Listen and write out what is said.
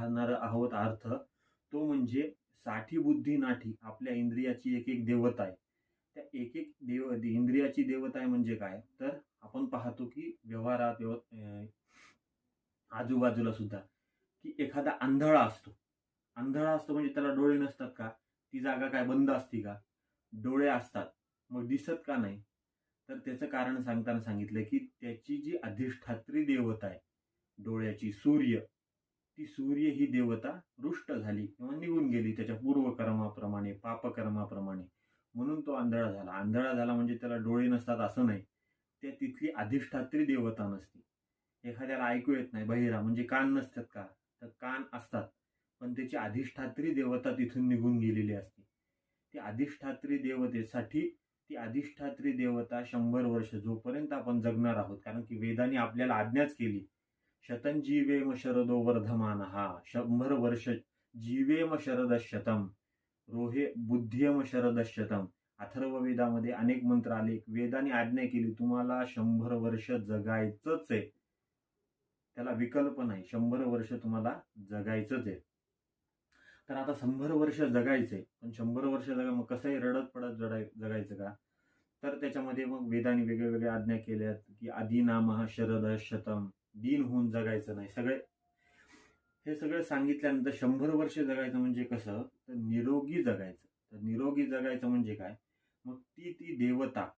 पाहणार आहोत अर्थ तो म्हणजे साठी बुद्धी नाठी आपल्या इंद्रियाची एक एक देवता आहे. त्या एक एक देव इंद्रियाची देवता आहे म्हणजे काय? तर आपण पाहतो की व्यवहारात आजूबाजूला सुद्धा की एखादा आंधळा असतो. आंधळा असतो म्हणजे त्याला डोळे नसतात का? ती जागा काय बंद असती का? डोळे असतात. मग दिसत का नाही? तर त्याचं कारण सांगताना सांगितलं की त्याची जी अधिष्ठात्री देवता आहे डोळ्याची सूर्य ती सूर्य ही देवता रुष्ट झाली किंवा निघून गेली त्याच्या पूर्वकर्माप्रमाणे पापकर्माप्रमाणे. म्हणून तो आंधळा झाला. आंधळा झाला म्हणजे त्याला डोळे नसतात असं नाही. ते तिथली अधिष्ठात्री देवता नसते एखाद्याला ऐकू येत नाही बहिरा म्हणजे कान नसतात का? तर कान असतात. पण त्याची अधिष्ठात्री देवता तिथून निघून गेलेली असते. ती अधिष्ठात्री देवतेसाठी ती अधिष्ठात्री देवता शंभर वर्ष जोपर्यंत आपण जगणार आहोत कारण की वेदाने आपल्याला आज्ञाच केली शतंजीवेम शरदो वर्धमान। हा शंभर वर्ष जीवेम शरद शतम। रोहे बुद्धियम शरद शतम। अथर्व वेदामध्ये अनेक मंत्र आले. वेदाने आज्ञा केली तुम्हाला शंभर वर्ष जगायचंच आहे. त्याला विकल्प नाही. शंभर वर्ष तुम्हाला जगायचंच आहे. तर आता शंभर वर्ष जगायचंय पण शंभर वर्ष जगा मग कसंही रडत पडत जडाय जगायचं का? तर त्याच्यामध्ये मग वेदाने वेगळ्या वेगळ्या आज्ञा केल्यात की आधी शरद शतम. दिन होऊन जगायचं नाही. सगळे हे सगळं सांगितल्यानंतर शंभर वर्ष जगायचं म्हणजे कसं? तर निरोगी जगायचं. तर निरोगी जगायचं म्हणजे काय? मग ती ती देवता